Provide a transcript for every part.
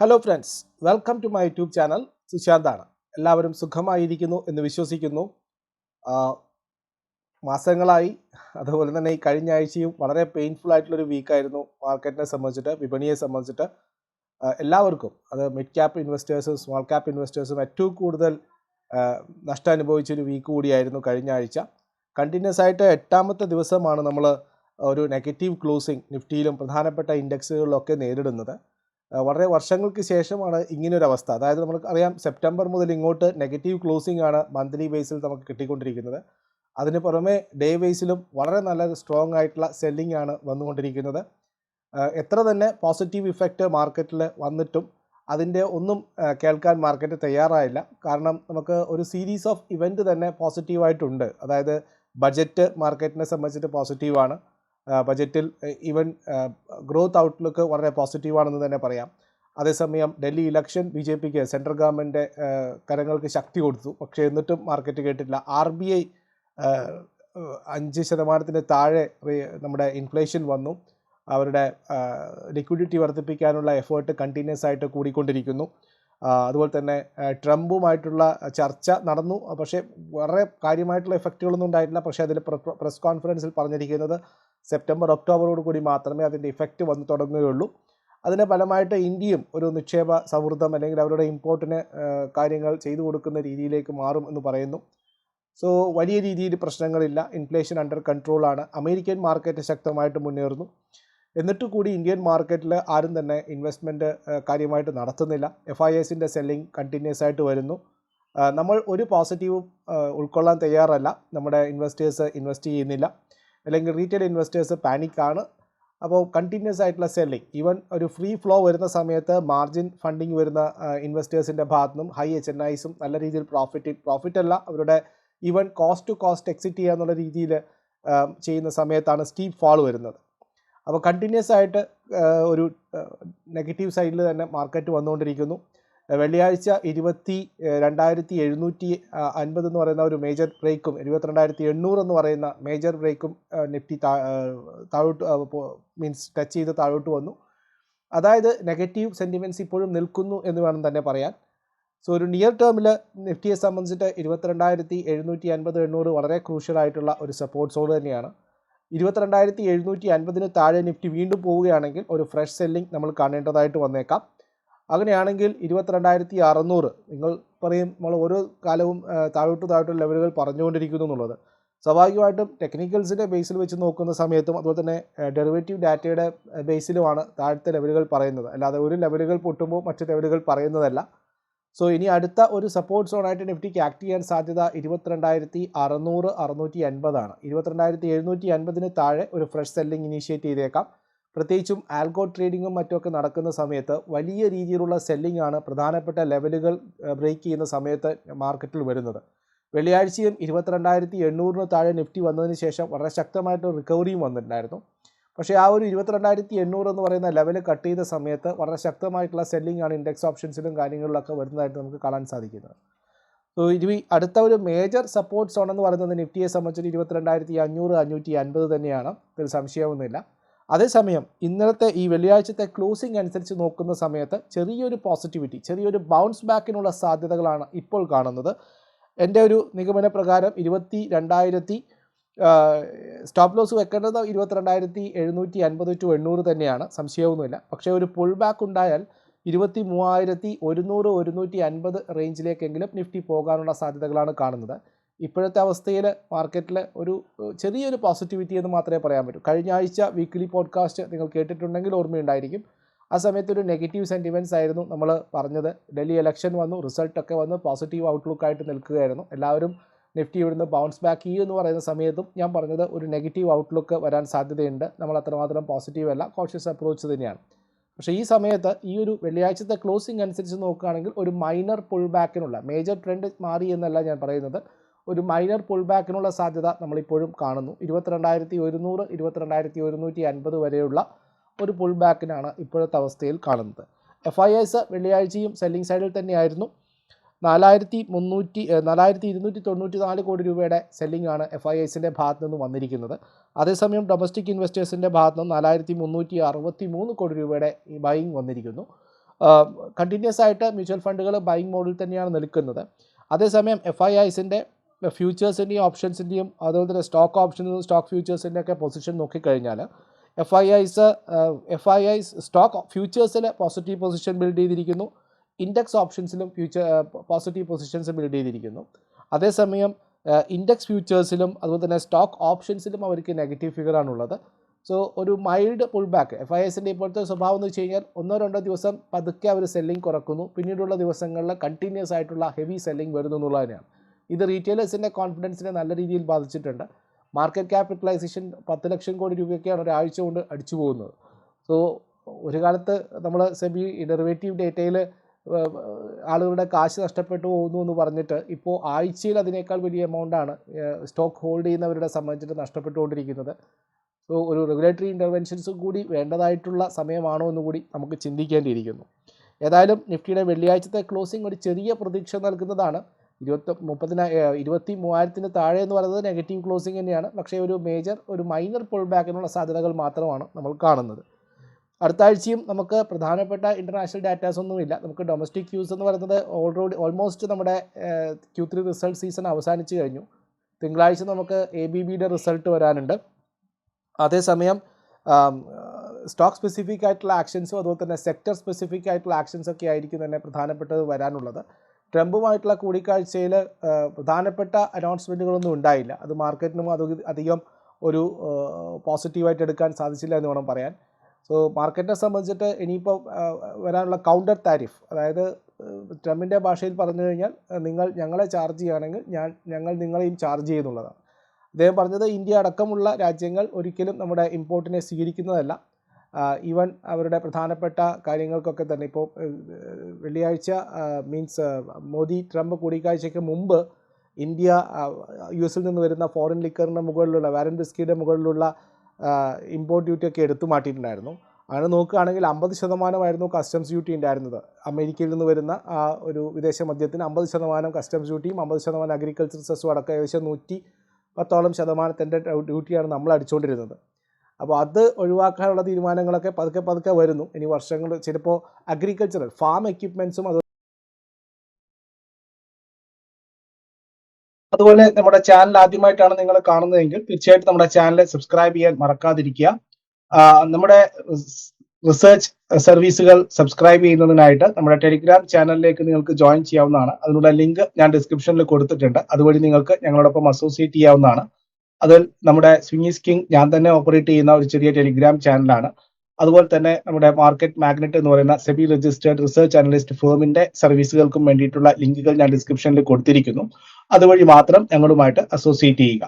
Hello friends welcome to my YouTube channel സുശാന്താണ് എല്ലാവരും സുഖമായിരിക്കുന്നു എന്ന് വിശ്വസിക്കുന്നു. മാസങ്ങളായി അതുപോലെ തന്നെ ഈ കഴിഞ്ഞ ആഴ്ചയും വളരെ പെയിൻഫുൾ ആയിട്ടുള്ളൊരു വീക്കായിരുന്നു മാർക്കറ്റിനെ സംബന്ധിച്ചിട്ട് വിപണിയെ സംബന്ധിച്ചിട്ട്. എല്ലാവർക്കും അത് മിഡ് ക്യാപ്പ് ഇൻവെസ്റ്റേഴ്സും സ്മോൾ ക്യാപ്പ് ഇൻവെസ്റ്റേഴ്സും ഏറ്റവും കൂടുതൽ നഷ്ടം അനുഭവിച്ചൊരു വീക്ക് കൂടിയായിരുന്നു കഴിഞ്ഞ ആഴ്ച. കണ്ടിന്യൂസ് ആയിട്ട് എട്ടാമത്തെ ദിവസമാണ് നമ്മൾ ഒരു നെഗറ്റീവ് ക്ലോസിംഗ് നിഫ്റ്റിയിലും പ്രധാനപ്പെട്ട ഇൻഡെക്സുകളിലൊക്കെ നേരിടുന്നത്. വളരെ വർഷങ്ങൾക്ക് ശേഷമാണ് ഇങ്ങനൊരു അവസ്ഥ അതായത് നമുക്ക് അറിയാം സെപ്റ്റംബർ മുതൽ ഇങ്ങോട്ട് നെഗറ്റീവ് ക്ലോസിംഗ് ആണ് മന്ത്ലി ബേസിൽ നമുക്ക് കിട്ടിക്കൊണ്ടിരിക്കുന്നത്. അതിന് പുറമെ ഡേ ബേസിലും വളരെ നല്ല സ്ട്രോങ് ആയിട്ടുള്ള സെല്ലിംഗ് ആണ് വന്നുകൊണ്ടിരിക്കുന്നത്. എത്ര തന്നെ പോസിറ്റീവ് ഇഫക്റ്റ് മാർക്കറ്റിൽ വന്നിട്ടും അതിന്റെ ഒന്നും കേൾക്കാൻ മാർക്കറ്റ് തയ്യാറായില്ല. കാരണം നമുക്ക് ഒരു സീരീസ് ഓഫ് ഇവന്റ് തന്നെ പോസിറ്റീവായിട്ടുണ്ട്. അതായത് ബഡ്ജറ്റ് മാർക്കറ്റിനെ സംബന്ധിച്ചിട്ട് പോസിറ്റീവാണ്. ബജറ്റിൽ ഈവൻ ഗ്രോത്ത് ഔട്ട്ലുക്ക് വളരെ പോസിറ്റീവാണെന്ന് തന്നെ പറയാം. അതേസമയം ഡൽഹി ഇലക്ഷൻ ബി ജെ പിക്ക് സെൻട്രൽ ഗവൺമെന്റ് കരങ്ങൾക്ക് ശക്തി കൊടുത്തു. പക്ഷേ എന്നിട്ടും മാർക്കറ്റ് കേട്ടില്ല ആർ ബി ഐ അഞ്ച് ശതമാനത്തിന് താഴെ നമ്മുടെ ഇൻഫ്ലേഷൻ വന്നു. അവരുടെ ലിക്വിഡിറ്റി വർദ്ധിപ്പിക്കാനുള്ള എഫേർട്ട് കണ്ടിന്യൂസ് ആയിട്ട് കൂടിക്കൊണ്ടിരിക്കുന്നു. അതുപോലെ തന്നെ ട്രംപുമായിട്ടുള്ള ചർച്ച നടന്നു. പക്ഷേ വളരെ കാര്യമായിട്ടുള്ള എഫക്റ്റുകളൊന്നും ഉണ്ടായിട്ടില്ല. പക്ഷേ അതിൽ പ്രസ് കോൺഫറൻസിൽ പറഞ്ഞിരിക്കുന്നത് സെപ്റ്റംബർ ഒക്ടോബറോട് കൂടി മാത്രമേ അതിന്റെ ഇഫക്റ്റ് വന്നു തുടങ്ങുകയുള്ളൂ. അതിന്റെ ഫലമായിട്ട് ഇന്ത്യയും ഒരു നിക്ഷേപ സൗഹൃദം അല്ലെങ്കിൽ അവരുടെ ഇമ്പോർട്ടിന് കാര്യങ്ങൾ ചെയ്തു കൊടുക്കുന്ന രീതിയിലേക്ക് മാറും എന്ന് പറയുന്നു. സോ വലിയ രീതിയിൽ പ്രശ്നങ്ങളില്ല. ഇൻഫ്ലേഷൻ അണ്ടർ കൺട്രോളാണ് അമേരിക്കൻ മാർക്കറ്റ് ശക്തമായിട്ട് മുന്നേറുന്നു. എന്നിട്ട് കൂടി ഇന്ത്യൻ മാർക്കറ്റിൽ ആരും തന്നെ ഇൻവെസ്റ്റ്മെന്റ് കാര്യമായിട്ട് നടത്തുന്നില്ല. എഫ് ഐ എസിന്റെ സെല്ലിംഗ് കണ്ടിന്യൂസ് ആയിട്ട് വരുന്നു. നമ്മൾ ഒരു പോസിറ്റീവ് ഉൾക്കൊള്ളാൻ തയ്യാറല്ല. നമ്മുടെ ഇൻവെസ്റ്റേഴ്സ് ഇൻവെസ്റ്റ് ചെയ്യുന്നില്ല. അല്ലെങ്കിൽ റീറ്റെയിൽ ഇൻവെസ്റ്റേഴ്സ് പാനിക്കാണ് അപ്പോൾ കണ്ടിന്യൂസ് ആയിട്ടുള്ള സെല്ലിംഗ് ഈവൻ ഒരു ഫ്രീ ഫ്ലോ വരുന്ന സമയത്ത് മാർജിൻ ഫണ്ടിങ് വരുന്ന ഇൻവെസ്റ്റേഴ്സിന്റെ ഭാഗത്തു നിന്നും ഹൈ എച്ച് എൻ ഐസും നല്ല രീതിയിൽ പ്രോഫിറ്റ് പ്രോഫിറ്റ് അല്ല. അവരുടെ even cost to cost exit ചെയ്യുക എന്നുള്ള രീതിയിൽ ചെയ്യുന്ന സമയത്താണ് സ്റ്റീപ്പ് ഫാൾ വരുന്നത്. അപ്പോൾ കണ്ടിന്യൂസ് ആയിട്ട് ഒരു നെഗറ്റീവ് സൈഡിൽ തന്നെ മാർക്കറ്റ് വന്നുകൊണ്ടിരിക്കുന്നു. വെള്ളിയാഴ്ച ഇരുപത്തി രണ്ടായിരത്തി എഴുന്നൂറ്റി അൻപത് എന്ന് പറയുന്ന ഒരു മേജർ ബ്രേക്കും ഇരുപത്തിരണ്ടായിരത്തി എണ്ണൂറ് എന്ന് പറയുന്ന മേജർ ബ്രേക്കും നിഫ്റ്റി താഴോട്ട് മീൻസ് ടച്ച് ചെയ്ത് താഴോട്ട് വന്നു. അതായത് നെഗറ്റീവ് സെന്റിമെന്റ്സ് ഇപ്പോഴും നിൽക്കുന്നു എന്ന് വേണം തന്നെ പറയാൻ. സോ ഒരു നിയർ ടേമിൽ നിഫ്റ്റിയെ സംബന്ധിച്ചിട്ട് ഇരുപത്തിരണ്ടായിരത്തി എഴുന്നൂറ്റി അൻപത് എണ്ണൂറ് വളരെ ക്രൂഷ്യൽ ആയിട്ടുള്ള ഒരു സപ്പോർട്ട് സോൺ തന്നെയാണ്. ഇരുപത്തിരണ്ടായിരത്തി എഴുന്നൂറ്റി അൻപതിന് താഴെ നിഫ്റ്റി വീണ്ടും പോവുകയാണെങ്കിൽ ഒരു ഫ്രഷ് സെല്ലിംഗ് നമ്മൾ കാണേണ്ടതായിട്ട് വന്നേക്കാം. അങ്ങനെയാണെങ്കിൽ ഇരുപത്തിരണ്ടായിരത്തി അറുന്നൂറ് നിങ്ങൾ പറയും നമ്മൾ ഓരോ കാലവും താഴോട്ട് താഴോട്ട് ലെവലുകൾ പറഞ്ഞുകൊണ്ടിരിക്കുന്നു എന്നുള്ളത്. സ്വാഭാവികമായിട്ടും ടെക്നിക്കൽസിന്റെ ബേസിൽ വെച്ച് നോക്കുന്ന സമയത്തും അതുപോലെ തന്നെ ഡെറിവേറ്റീവ് ഡാറ്റയുടെ ബേസിലുമാണ് താഴത്തെ ലെവലുകൾ പറയുന്നത്. അല്ലാതെ ഒരു ലെവലുകൾ പൊട്ടുമ്പോൾ മറ്റു ലെവലുകൾ പറയുന്നതല്ല. സോ ഇനി അടുത്ത ഒരു സപ്പോർട്ട് സോണായിട്ട് നിഫ്റ്റിക്ക് ആക്ട് ചെയ്യാൻ സാധ്യത ഇരുപത്തിരണ്ടായിരത്തി അറുന്നൂറ് അറുന്നൂറ്റി അൻപതാണ്. ഇരുപത്തിരണ്ടായിരത്തി എഴുന്നൂറ്റി അൻപതിന് താഴെ ഒരു ഫ്രഷ് സെല്ലിംഗ് ഇനീഷ്യേറ്റ് ചെയ്തേക്കാം. പ്രത്യേകിച്ചും ആൽഗോ ട്രേഡിങ്ങും മറ്റുമൊക്കെ നടക്കുന്ന സമയത്ത് വലിയ രീതിയിലുള്ള സെല്ലിംഗ് ആണ് പ്രധാനപ്പെട്ട ലെവലുകൾ ബ്രേക്ക് ചെയ്യുന്ന സമയത്ത് മാർക്കറ്റിൽ വരുന്നത്. വെള്ളിയാഴ്ചയും ഇരുപത്തിരണ്ടായിരത്തി എണ്ണൂറിന് താഴെ നിഫ്റ്റി വന്നതിന് ശേഷം വളരെ ശക്തമായിട്ട് റിക്കവറിയും വന്നിട്ടുണ്ടായിരുന്നു. പക്ഷേ ആ ഒരു ഇരുപത്തിരണ്ടായിരത്തി എണ്ണൂറ് എന്ന് പറയുന്ന ലെവൽ കട്ട് ചെയ്ത സമയത്ത് വളരെ ശക്തമായിട്ടുള്ള സെല്ലിംഗ് ആണ് ഇൻഡെക്സ് ഓപ്ഷൻസിലും കാര്യങ്ങളിലൊക്കെ വരുന്നതായിട്ട് നമുക്ക് കാണാൻ സാധിക്കുന്നത്. സോ ഇത് അടുത്ത ഒരു മേജർ സപ്പോർട്ട് സോൺ എന്ന് പറയുന്നത് നിഫ്റ്റിയെ സംബന്ധിച്ച് ഇരുപത്തിരണ്ടായിരത്തി അഞ്ഞൂറ് അഞ്ഞൂറ്റി അൻപത് തന്നെയാണ്. ഇതിൽ സംശയമൊന്നുമില്ല. അതേസമയം ഇന്നലത്തെ ഈ വെള്ളിയാഴ്ചത്തെ ക്ലോസിംഗ് അനുസരിച്ച് നോക്കുന്ന സമയത്ത് ചെറിയൊരു പോസിറ്റിവിറ്റി ചെറിയൊരു ബൗൺസ് ബാക്കിനുള്ള സാധ്യതകളാണ് ഇപ്പോൾ കാണുന്നത്. എന്റെ ഒരു നിഗമന പ്രകാരം ഇരുപത്തി രണ്ടായിരത്തി സ്റ്റോപ്പ് ലോസ് വെക്കേണ്ടത് ഇരുപത്തിരണ്ടായിരത്തി എഴുന്നൂറ്റി അൻപത് ടു എണ്ണൂറ് തന്നെയാണ്. സംശയമൊന്നുമില്ല. പക്ഷേ ഒരു പുൾ ബാക്ക് ഉണ്ടായാൽ ഇരുപത്തി മൂവായിരത്തി ഒരുന്നൂറ് ഒരുന്നൂറ്റി അൻപത് റേഞ്ചിലേക്കെങ്കിലും നിഫ്റ്റി പോകാനുള്ള സാധ്യതകളാണ് കാണുന്നത്. ഇപ്പോഴത്തെ അവസ്ഥയിൽ മാർക്കറ്റിൽ ഒരു ചെറിയൊരു പോസിറ്റിവിറ്റി എന്ന് മാത്രമേ പറയാൻ പറ്റൂ. കഴിഞ്ഞ ആഴ്ച വീക്ക്ലി പോഡ്കാസ്റ്റ് നിങ്ങൾ കേട്ടിട്ടുണ്ടെങ്കിൽ ഓർമ്മയുണ്ടായിരിക്കും. ആ സമയത്ത് ഒരു നെഗറ്റീവ് സെന്റിമെന്റ്സ് ആയിരുന്നു നമ്മൾ പറഞ്ഞത്. ഡൽഹി ഇലക്ഷൻ വന്നു റിസൾട്ടൊക്കെ വന്ന് പോസിറ്റീവ് ഔട്ട്ലുക്കായിട്ട് നിൽക്കുകയായിരുന്നു. എല്ലാവരും നിഫ്റ്റി ഇവിടുന്ന് ബൗൺസ് ബാക്ക് ചെയ്യും എന്ന് പറയുന്ന സമയത്തും ഞാൻ പറഞ്ഞത് ഒരു നെഗറ്റീവ് ഔട്ട്ലുക്ക് വരാൻ സാധ്യതയുണ്ട്. നമ്മൾ അത്രമാത്രം പോസിറ്റീവ് അല്ല കോഷ്യസ് അപ്രോച്ച് തന്നെയാണ്. പക്ഷേ ഈ സമയത്ത് ഈ ഒരു വെള്ളിയാഴ്ചത്തെ ക്ലോസിംഗ് അനുസരിച്ച് നോക്കുകയാണെങ്കിൽ ഒരു മൈനർ പുൾ ബാക്കിനുള്ള മേജർ ട്രെൻഡ് മാറി എന്നല്ല ഞാൻ പറയുന്നത്. ഒരു മൈനർ പുൾ ബാക്കിനുള്ള സാധ്യത നമ്മളിപ്പോഴും കാണുന്നു. ഇരുപത്തിരണ്ടായിരത്തി ഒരുന്നൂറ് ഇരുപത്തിരണ്ടായിരത്തി ഒരുന്നൂറ്റി അൻപത് വരെയുള്ള ഒരു പുൾ ബാക്കിനാണ് ഇപ്പോഴത്തെ അവസ്ഥയിൽ കാണുന്നത്. എഫ് ഐ എസ് വെള്ളിയാഴ്ചയും സെല്ലിംഗ് സൈഡിൽ തന്നെയായിരുന്നു. നാലായിരത്തി മുന്നൂറ്റി നാലായിരത്തി ഇരുന്നൂറ്റി തൊണ്ണൂറ്റി നാല് കോടി രൂപയുടെ സെല്ലിംഗ് ആണ് എഫ് ഐ എസിന്റെ ഭാഗത്ത് നിന്ന് വന്നിരിക്കുന്നത്. അതേസമയം ഡൊമസ്റ്റിക് ഇൻവെസ്റ്റേഴ്സിന്റെ ഭാഗത്ത് നിന്ന് നാലായിരത്തി മുന്നൂറ്റി അറുപത്തി മൂന്ന് കോടി രൂപയുടെ ബൈങ് വന്നിരിക്കുന്നു. കണ്ടിന്യൂസ് ആയിട്ട് മ്യൂച്വൽ ഫണ്ടുകൾ ബൈങ് മോഡിൽ തന്നെയാണ് നിൽക്കുന്നത്. അതേസമയം എഫ് ഐ ഐസിന്റെ ഫ്യൂച്ചേഴ്സിന്റെയും ഓപ്ഷൻസിന്റെയും അതുപോലെ തന്നെ സ്റ്റോക്ക് ഓപ്ഷൻസും സ്റ്റോക്ക് ഫ്യൂച്ചേഴ്സിന്റെ ഒക്കെ പൊസിഷൻ നോക്കിക്കഴിഞ്ഞാൽ F I Is F I Is stock ഫ്യൂച്ചേഴ്സിൽ positive position build ചെയ്തിരിക്കുന്നു. ഇൻഡെക്സ് ഓപ്ഷൻസിലും ഫ്യൂച്ചർ പോസിറ്റീവ് പൊസിഷൻസ് ബിൽഡ് ചെയ്തിരിക്കുന്നു. അതേസമയം ഇൻഡെക്സ് ഫ്യൂച്ചേഴ്സിലും അതുപോലെ തന്നെ സ്റ്റോക്ക് ഓപ്ഷൻസിലും അവർക്ക് നെഗറ്റീവ് ഫിഗറാണുള്ളത് സോ ഒരു mild pull back F I എസിന്റെ ഇപ്പോഴത്തെ സ്വഭാവം എന്ന് വെച്ച് കഴിഞ്ഞാൽ ഒന്നോ രണ്ടോ ദിവസം പതുക്കെ അവർ സെല്ലിംഗ് കുറക്കുന്നു. പിന്നീടുള്ള ദിവസങ്ങളിൽ കണ്ടിന്യൂസ് ആയിട്ടുള്ള ഹെവി സെല്ലിംഗ് വരുന്നു എന്നുള്ളതിനാണ് ഇത് റീറ്റെയിലേഴ്സിന്റെ കോൺഫിഡൻസിനെ നല്ല രീതിയിൽ ബാധിച്ചിട്ടുണ്ട്. മാർക്കറ്റ് ക്യാപിറ്റലൈസേഷൻ പത്ത് ലക്ഷം കോടി രൂപയൊക്കെയാണ് ഒരാഴ്ച കൊണ്ട് അടിച്ചു പോകുന്നത്. സോ ഒരു കാലത്ത് നമ്മൾ സെബി ഡെറിവേറ്റീവ് ഡേറ്റയിൽ ആളുകളുടെ കാശ് നഷ്ടപ്പെട്ടു പോകുന്നു എന്ന് പറഞ്ഞിട്ട് ഇപ്പോൾ ആഴ്ചയിൽ അതിനേക്കാൾ വലിയ എമൗണ്ടാണ് സ്റ്റോക്ക് ഹോൾഡ് ചെയ്യുന്നവരുടെ സംബന്ധിച്ചിട്ട് നഷ്ടപ്പെട്ടുകൊണ്ടിരിക്കുന്നത്. സോ ഒരു റെഗുലേറ്ററി ഇന്റർവെൻഷൻസും കൂടി വേണ്ടതായിട്ടുള്ള സമയമാണോ എന്ന് കൂടി നമുക്ക് ചിന്തിക്കേണ്ടിയിരിക്കുന്നു. ഏതായാലും നിഫ്റ്റിയുടെ വെള്ളിയാഴ്ചത്തെ ക്ലോസിംഗ് ഒരു ചെറിയ പ്രതീക്ഷ നൽകുന്നതാണ്. ഇരുപത്തി മുപ്പതിന ഇരുപത്തി മൂവായിരത്തിന് താഴെ എന്ന് പറയുന്നത് നെഗറ്റീവ് ക്ലോസിംഗ് തന്നെയാണ്. പക്ഷേ ഒരു മേജർ ഒരു മൈനർ പുൾ ബാക്കിനുള്ള സാധ്യതകൾ മാത്രമാണ് നമ്മൾ കാണുന്നത്. അടുത്ത ആഴ്ചയും നമുക്ക് പ്രധാനപ്പെട്ട ഇന്റർനാഷണൽ ഡാറ്റാസ് ഒന്നുമില്ല നമുക്ക് ഡൊമസ്റ്റിക് ക്യൂസ് എന്ന് പറയുന്നത് ഓൾറെഡി ഓൾമോസ്റ്റ് നമ്മുടെ ക്യൂ ത്രീ റിസൾട്ട് സീസൺ അവസാനിച്ചു കഴിഞ്ഞു. തിങ്കളാഴ്ച നമുക്ക് എ ബി ബിയുടെ റിസൾട്ട് വരാനുണ്ട്. അതേസമയം സ്റ്റോക്ക് സ്പെസിഫിക് ആയിട്ടുള്ള ആക്ഷൻസും അതുപോലെ തന്നെ സെക്ടർ സ്പെസിഫിക് ആയിട്ടുള്ള ആക്ഷൻസ് ഒക്കെ ആയിരിക്കും തന്നെ പ്രധാനപ്പെട്ടത് വരാനുള്ളത്. ട്രംപുമായിട്ടുള്ള കൂടിക്കാഴ്ചയിൽ പ്രധാനപ്പെട്ട അനൗൺസ്മെന്റുകളൊന്നും ഉണ്ടായില്ല. അത് മാർക്കറ്റിനും അത് അധികം ഒരു പോസിറ്റീവായിട്ട് എടുക്കാൻ സാധിച്ചില്ല എന്ന് വേണം പറയാൻ. സോ മാർക്കറ്റിനെ സംബന്ധിച്ചിട്ട് ഇനിയിപ്പോൾ വരാനുള്ള കൗണ്ടർ താരിഫ് അതായത് ട്രംപിന്റെ ഭാഷയിൽ പറഞ്ഞു കഴിഞ്ഞാൽ നിങ്ങൾ ഞങ്ങളെ ചാർജ് ചെയ്യുകയാണെങ്കിൽ ഞാൻ ഞങ്ങൾ നിങ്ങളെയും ചാർജ് ചെയ്യുന്നുള്ളതാണ്. അദ്ദേഹം പറഞ്ഞത് ഇന്ത്യ അടക്കമുള്ള രാജ്യങ്ങൾ ഒരിക്കലും നമ്മുടെ ഇമ്പോർട്ടിനെ സ്വീകരിക്കുന്നതല്ല. ഈവൻ അവരുടെ പ്രധാനപ്പെട്ട കാര്യങ്ങൾക്കൊക്കെ തന്നെ ഇപ്പോൾ വെള്ളിയാഴ്ച മീൻസ് മോദി ട്രംപ് കൂടിക്കാഴ്ചയ്ക്ക് മുമ്പ് ഇന്ത്യ യു എസിൽ നിന്ന് വരുന്ന ഫോറിൻ ലിക്കറിന്റെ മുകളിലുള്ള വാരൻ ബിസ്കിയുടെ മുകളിലുള്ള ഇമ്പോർട്ട് ഡ്യൂട്ടി ഒക്കെ എടുത്തു മാറ്റിയിട്ടുണ്ടായിരുന്നു. അങ്ങനെ നോക്കുകയാണെങ്കിൽ അമ്പത് ശതമാനമായിരുന്നു കസ്റ്റംസ് ഡ്യൂട്ടി ഉണ്ടായിരുന്നത്. അമേരിക്കയിൽ നിന്ന് വരുന്ന ആ ഒരു വിദേശ മദ്യത്തിന് അമ്പത് ശതമാനം കസ്റ്റംസ് ഡ്യൂട്ടിയും അമ്പത് ശതമാനം അഗ്രികൾച്ചർ സെസ്സും അടക്കം ഏകദേശം നൂറ്റി പത്തോളം ശതമാനത്തിന്റെ ഡ്യൂട്ടിയാണ് നമ്മൾ അടിച്ചുകൊണ്ടിരുന്നത്. അപ്പോൾ അത് ഒഴിവാക്കാനുള്ള തീരുമാനങ്ങളൊക്കെ പതുക്കെ പതുക്കെ വരുന്നു. ഇനി വർഷങ്ങൾ ചിലപ്പോൾ അഗ്രികൾച്ചറൽ ഫാം എക്യുപ്മെൻസും അത് അതുപോലെ നമ്മുടെ ചാനൽ ആദ്യമായിട്ടാണ് നിങ്ങൾ കാണുന്നതെങ്കിൽ തീർച്ചയായിട്ടും നമ്മുടെ ചാനൽ സബ്സ്ക്രൈബ് ചെയ്യാൻ മറക്കാതിരിക്കുക. നമ്മുടെ റിസർച്ച് സർവീസുകൾ സബ്സ്ക്രൈബ് ചെയ്യുന്നതിനായിട്ട് നമ്മുടെ ടെലിഗ്രാം ചാനലിലേക്ക് നിങ്ങൾക്ക് ജോയിൻ ചെയ്യാവുന്നതാണ്. അതിനുള്ള ലിങ്ക് ഞാൻ ഡിസ്ക്രിപ്ഷനിൽ കൊടുത്തിട്ടുണ്ട്. അതുവഴി നിങ്ങൾക്ക് ഞങ്ങളോടൊപ്പം അസോസിയേറ്റ് ചെയ്യാവുന്നതാണ്. അതിൽ നമ്മുടെ സ്വിങ്ങിസ് കിങ് ഞാൻ തന്നെ ഓപ്പറേറ്റ് ചെയ്യുന്ന ഒരു ചെറിയ ടെലിഗ്രാം ചാനലാണ് അതുപോലെ തന്നെ നമ്മുടെ മാർക്കറ്റ് മാഗ്നറ്റ് എന്ന് പറയുന്ന സെബി രജിസ്റ്റേർഡ് റിസർച്ച് അനലിസ്റ്റ് ഫേമിന്റെ സർവീസുകൾക്കും വേണ്ടിയിട്ടുള്ള ലിങ്കുകൾ ഞാൻ ഡിസ്ക്രിപ്ഷനിൽ കൊടുത്തിരിക്കുന്നു. അതുവഴി മാത്രം ഞങ്ങളുമായിട്ട് അസോസിയേറ്റ് ചെയ്യുക.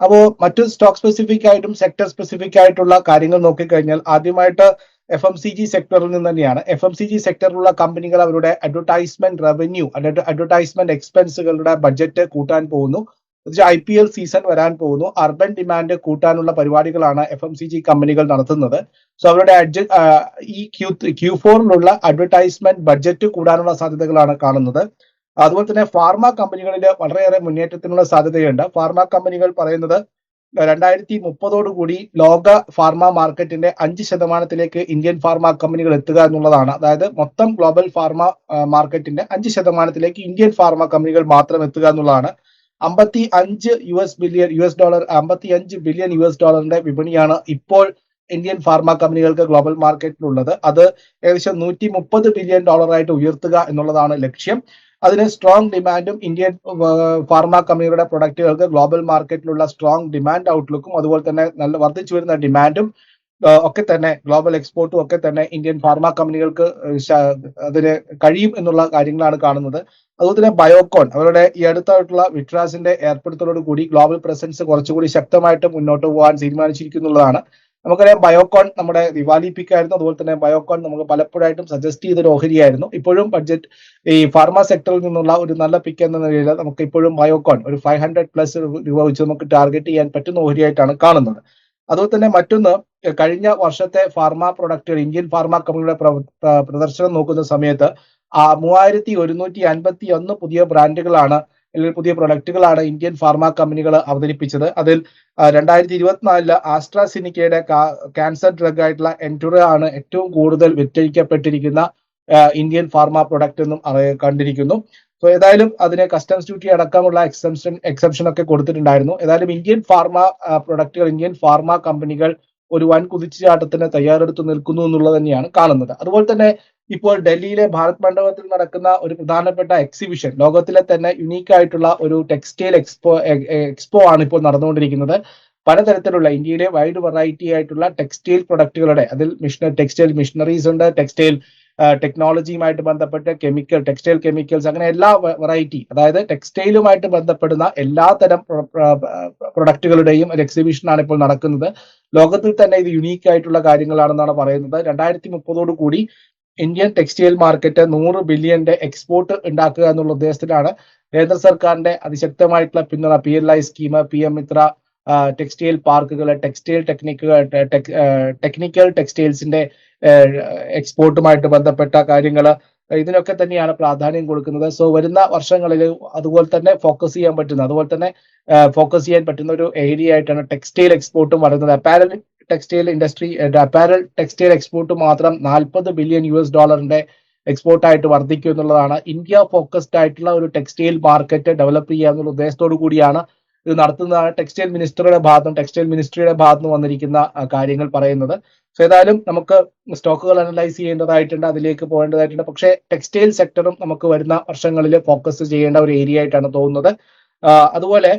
അപ്പോൾ മറ്റു സ്റ്റോക്ക് സ്പെസിഫിക് ആയിട്ടും സെക്ടർ സ്പെസിഫിക് ആയിട്ടുള്ള കാര്യങ്ങൾ നോക്കിക്കഴിഞ്ഞാൽ ആദ്യമായിട്ട് എഫ് എം സി ജി സെക്ടറിൽ നിന്ന് തന്നെയാണ്. എഫ് എം സി ജി സെക്ടറിലുള്ള കമ്പനികൾ അവരുടെ അഡ്വർടൈസ്മെന്റ് റവന്യൂ അഡ്വർടൈസ്മെന്റ് എക്സ്പെൻസുകളുടെ ബഡ്ജറ്റ് കൂട്ടാൻ പോകുന്നു. ഐ പി എൽ സീസൺ വരാൻ പോകുന്നു. അർബൻ ഡിമാൻഡ് കൂട്ടാനുള്ള പരിപാടികളാണ് എഫ് എം സി ജി കമ്പനികൾ നടത്തുന്നത്. സോ അവരുടെ ഈ ക്യൂ ക്യൂ ഫോറിലുള്ള അഡ്വർടൈസ്മെന്റ് ബഡ്ജറ്റ് കൂടാനുള്ള സാധ്യതകളാണ് കാണുന്നത്. അതുപോലെ തന്നെ ഫാർമ കമ്പനികളിൽ വളരെയേറെ മുന്നേറ്റത്തിനുള്ള സാധ്യതയുണ്ട്. ഫാർമ കമ്പനികൾ പറയുന്നത് രണ്ടായിരത്തി മുപ്പതോടുകൂടി ലോക ഫാർമ മാർക്കറ്റിന്റെ അഞ്ച് ശതമാനത്തിലേക്ക് ഇന്ത്യൻ ഫാർമ കമ്പനികൾ എത്തുക എന്നുള്ളതാണ്. അതായത് മൊത്തം ഗ്ലോബൽ ഫാർമ മാർക്കറ്റിന്റെ അഞ്ച് ശതമാനത്തിലേക്ക് ഇന്ത്യൻ ഫാർമ കമ്പനികൾ മാത്രം എത്തുക എന്നുള്ളതാണ്. അമ്പത്തി അഞ്ച് U S billion U S dollar അമ്പത്തി അഞ്ച് ബില്യൺ യു എസ് ഡോളറിന്റെ വിപണിയാണ് ഇപ്പോൾ ഇന്ത്യൻ ഫാർമ കമ്പനികൾക്ക് ഗ്ലോബൽ മാർക്കറ്റിലുള്ളത് അത് ഏകദേശം നൂറ്റി മുപ്പത് ബില്യൺ ഡോളറായിട്ട് ഉയർത്തുക എന്നുള്ളതാണ് ലക്ഷ്യം. അതിന് സ്ട്രോങ് ഡിമാൻഡും ഇന്ത്യൻ ഫാർമ കമ്പനികളുടെ പ്രൊഡക്റ്റുകൾക്ക് ഗ്ലോബൽ മാർക്കറ്റിലുള്ള സ്ട്രോങ് ഡിമാൻഡ് ഔട്ട്ലുക്കും അതുപോലെ തന്നെ നല്ല വർദ്ധിച്ചു വരുന്ന ഡിമാൻഡും ഒക്കെ തന്നെ ഗ്ലോബൽ എക്സ്പോർട്ടും ഒക്കെ തന്നെ ഇന്ത്യൻ ഫാർമ കമ്പനികൾക്ക് അതിന് കഴിയും എന്നുള്ള കാര്യങ്ങളാണ് കാണുന്നത്. അതുപോലെ തന്നെ ബയോകോൺ അവരുടെ ഈ അടുത്തായിട്ടുള്ള വിട്രാസിന്റെ ഏർപ്പെടുത്തലോട് കൂടി ഗ്ലോബൽ പ്രസൻസ് കുറച്ചുകൂടി ശക്തമായിട്ട് മുന്നോട്ട് പോകാൻ തീരുമാനിച്ചിരിക്കുന്നുള്ളതാണ്. നമുക്കറിയാം ബയോകോൺ നമ്മുടെ ദിവാലി പിക്ക് ആയിരുന്നു. അതുപോലെ തന്നെ ബയോകോൺ നമുക്ക് പലപ്പോഴായിട്ടും സജസ്റ്റ് ചെയ്തൊരു ഓഹരിയായിരുന്നു. ഇപ്പോഴും ബഡ്ജറ്റ് ഈ ഫാർമ സെക്ടറിൽ നിന്നുള്ള ഒരു നല്ല പിക്ക് എന്ന നിലയിൽ നമുക്ക് ഇപ്പോഴും ബയോകോൺ ഒരു ഫൈവ് ഹൺഡ്രഡ് പ്ലസ് രൂപ വെച്ച് നമുക്ക് ടാർഗറ്റ് ചെയ്യാൻ പറ്റുന്ന ഓഹരിയായിട്ടാണ് കാണുന്നത്. അതുപോലെ തന്നെ മറ്റൊന്ന് കഴിഞ്ഞ വർഷത്തെ ഫാർമ പ്രൊഡക്റ്റുകൾ ഇന്ത്യൻ ഫാർമ കമ്പനിയുടെ പ്രദർശനം നോക്കുന്ന സമയത്ത് ആ മൂവായിരത്തി ഒരുന്നൂറ്റി അൻപത്തി ഒന്ന് പുതിയ ബ്രാൻഡുകളാണ് അല്ലെങ്കിൽ പുതിയ പ്രൊഡക്റ്റുകളാണ് ഇന്ത്യൻ ഫാർമ കമ്പനികൾ അവതരിപ്പിച്ചത്. അതിൽ രണ്ടായിരത്തി ഇരുപത്തിനാലിൽ ആസ്ട്രാസിനിക്കയുടെ ക്യാൻസർ ഡ്രഗ് ആയിട്ടുള്ള എന്റുറ ആണ് ഏറ്റവും കൂടുതൽ വിറ്റഴിക്കപ്പെട്ടിരിക്കുന്ന ഇന്ത്യൻ ഫാർമ പ്രൊഡക്റ്റ് എന്നും കണ്ടിരിക്കുന്നു. സോ ഏതായാലും അതിന് കസ്റ്റംസ് ഡ്യൂട്ടി അടക്കമുള്ള എക്സംഷൻ എക്സംഷൻ ഒക്കെ കൊടുത്തിട്ടുണ്ടായിരുന്നു. ഏതായാലും ഇന്ത്യൻ ഫാർമ പ്രൊഡക്റ്റുകൾ ഇന്ത്യൻ ഫാർമ കമ്പനികൾ ഒരു വൻ കുതിച്ചുചാട്ടത്തിന് തയ്യാറെടുത്ത് നിൽക്കുന്നു എന്നുള്ളത് തന്നെയാണ് കാണുന്നത്. അതുപോലെ തന്നെ ഇപ്പോൾ ഡൽഹിയിലെ ഭാരത് മണ്ഡപത്തിൽ നടക്കുന്ന ഒരു പ്രധാനപ്പെട്ട എക്സിബിഷൻ ലോകത്തിലെ തന്നെ യുണീക്ക് ആയിട്ടുള്ള ഒരു ടെക്സ്റ്റൈൽ എക്സ്പോ എക്സ്പോ ആണ് ഇപ്പോൾ നടന്നുകൊണ്ടിരിക്കുന്നത്. പലതരത്തിലുള്ള ഇന്ത്യയിലെ വൈഡ് വെറൈറ്റി ആയിട്ടുള്ള ടെക്സ്റ്റൈൽ പ്രൊഡക്റ്റുകളുടെ അതിൽ മിഷന ടെക്സ്റ്റൈൽ മിഷണറീസ് ഉണ്ട് ടെക്സ്റ്റൈൽ ടെക്നോളജിയുമായിട്ട് ബന്ധപ്പെട്ട് കെമിക്കൽ ടെക്സ്റ്റൈൽ കെമിക്കൽസ് അങ്ങനെ എല്ലാ വെറൈറ്റി അതായത് ടെക്സ്റ്റൈലുമായിട്ട് ബന്ധപ്പെടുന്ന എല്ലാ തരം പ്രൊഡക്റ്റുകളുടെയും ഒരു എക്സിബിഷനാണ് ഇപ്പോൾ നടക്കുന്നത്. ലോകത്തിൽ തന്നെ ഇത് യുണീക്ക് ആയിട്ടുള്ള കാര്യങ്ങളാണെന്നാണ് പറയുന്നത്. രണ്ടായിരത്തി മുപ്പതോടു കൂടി ഇന്ത്യൻ ടെക്സ്റ്റൈൽ മാർക്കറ്റ് നൂറ് ബില്യന്റെ എക്സ്പോർട്ട് ഉണ്ടാക്കുക എന്നുള്ള ഉദ്ദേശത്തിലാണ് കേന്ദ്ര സർക്കാരിന്റെ അതിശക്തമായിട്ടുള്ള പിന്തുണ P L I scheme P M Mitra textile പാർക്കുകൾ ടെക്സ്റ്റൈൽ ടെക്നിക്കുകൾ ടെക്നിക്കൽ ടെക്സ്റ്റൈൽസിന്റെ എക്സ്പോർട്ടുമായിട്ട് ബന്ധപ്പെട്ട കാര്യങ്ങൾ ഇതിനൊക്കെ തന്നെയാണ് പ്രാധാന്യം കൊടുക്കുന്നത്. സോ വരുന്ന വർഷങ്ങളിൽ അതുപോലെ തന്നെ ഫോക്കസ് ചെയ്യാൻ പറ്റുന്ന അതുപോലെ തന്നെ ഫോക്കസ് ചെയ്യാൻ പറ്റുന്ന ഒരു ഏരിയ ആയിട്ടാണ് ടെക്സ്റ്റൈൽ എക്സ്പോർട്ടും വരുന്നത് apparel textile industry apparel textile export മാത്രം നാൽപ്പത് ബില്യൺ യു എസ് ഡോളറിന്റെ എക്സ്പോർട്ടായിട്ട് വർദ്ധിക്കും എന്നുള്ളതാണ് ഇന്ത്യ ഫോക്കസ്ഡ് ആയിട്ടുള്ള ഒരു ടെക്സ്റ്റൈൽ മാർക്കറ്റ് ഡെവലപ്പ് ചെയ്യുക എന്നുള്ള ഉദ്ദേശത്തോടു കൂടിയാണ് ഇത് നടത്തുന്നതാണ് ടെക്സ്റ്റൈൽ മിനിസ്റ്ററുടെ ഭാഗത്തും ടെക്സ്റ്റൈൽ മിനിസ്ട്രിയുടെ ഭാഗത്തും വന്നിരിക്കുന്ന കാര്യങ്ങൾ പറയുന്നത്. സോ ഏതായാലും നമുക്ക് സ്റ്റോക്കുകൾ അനലൈസ് ചെയ്യേണ്ടതായിട്ടുണ്ട് അതിലേക്ക് പോകേണ്ടതായിട്ടുണ്ട്. പക്ഷേ ടെക്സ്റ്റൈൽ സെക്ടറും നമുക്ക് വരുന്ന വർഷങ്ങളിൽ ഫോക്കസ് ചെയ്യേണ്ട ഒരു ഏരിയ ആയിട്ടാണ് തോന്നുന്നത്. അതുപോലെ